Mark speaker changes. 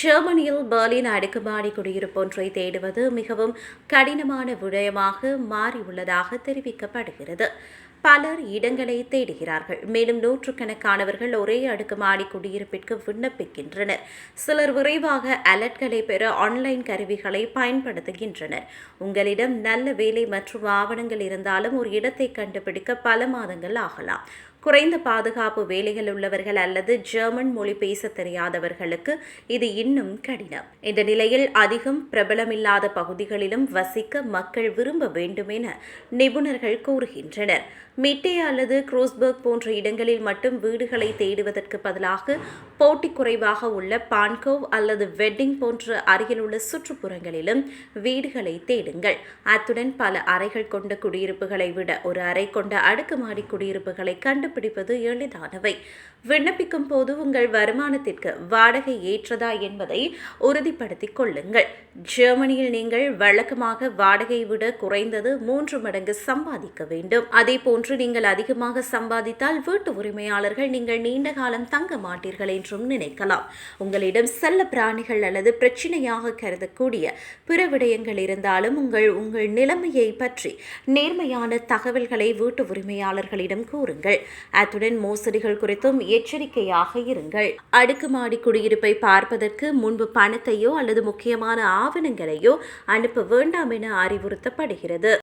Speaker 1: ஜெர்மனியில் பெர்லின் அடுக்குமாடி குடியிருப்பொன்றை தேடுவது மிகவும் கடினமான விடயமாக மாறியுள்ளதாக தெரிவிக்கப்படுகிறது. பலர் இடங்களை தேடுகிறார்கள். மேலும் நூற்றுக்கணக்கானவர்கள் ஒரே அடுக்குமாடி குடியிருப்பிற்கு விண்ணப்பிக்கின்றனர். சிலர் விரைவாக அலர்ட்களை பெற ஆன்லைன் கருவிகளை பயன்படுத்துகின்றனர். உங்களிடம் நல்ல வேலை மற்றும் ஆவணங்கள் இருந்தாலும் ஒரு இடத்தை கண்டுபிடிக்க பல மாதங்கள் ஆகலாம். குறைந்த பாதுகாப்பு வேலைகள் உள்ளவர்கள் அல்லது ஜெர்மன் மொழி பேச தெரியாதவர்களுக்கு இது இன்னும் கடினம். இந்த நிலையில் அதிகம் பிரபலமில்லாத பகுதிகளிலும் வசிக்க மக்கள் விரும்ப வேண்டும் என நிபுணர்கள் கூறுகின்றனர். மிட்டே அல்லது குரோஸ்பர்க் போன்ற இடங்களில் மட்டும் வீடுகளை தேடுவதற்கு பதிலாக போட்டி குறைவாக உள்ள பான்கோவ் அல்லது வெட்டிங் போன்ற அருகிலுள்ள சுற்றுப்புறங்களிலும் வீடுகளை தேடுங்கள். அத்துடன் பல அறைகள் கொண்ட குடியிருப்புகளை விட ஒரு அறை கொண்ட அடுக்குமாடி குடியிருப்புகளை கண்டு கண்டுபிடிப்பது எளிதானவை. விண்ணப்பிக்கும் போது உங்கள் வருமானத்திற்கு வாடகை ஏற்றதா என்பதை உறுதிப்படுத்திக் கொள்ளுங்கள். ஜெர்மனியில் நீங்கள் வழக்கமாக வாடகையை விட குறைந்தது மூன்று மடங்கு சம்பாதிக்க வேண்டும். அதே போன்று நீங்கள் அதிகமாக சம்பாதித்தால் வீட்டு உரிமையாளர்கள் நீங்கள் நீண்ட காலம் தங்க மாட்டீர்கள் என்றும் நினைக்கலாம். உங்களிடம் செல்ல பிராணிகள் அல்லது பிரச்சனையாக கருதக்கூடிய பிற விடயங்கள் இருந்தாலும் உங்கள் உங்கள் நிலைமையை பற்றி நேர்மையான தகவல்களை வீட்டு உரிமையாளர்களிடம் கூறுங்கள். அத்துடன் மோசடிகள் குறித்தும் எச்சரிக்கையாக இருங்கள். அடுக்குமாடி குடியிருப்பை பார்ப்பதற்கு முன்பு பணத்தையோ அல்லது முக்கியமான ஆவணங்களையோ அனுப்ப வேண்டாம் என அறிவுறுத்தப்படுகிறது.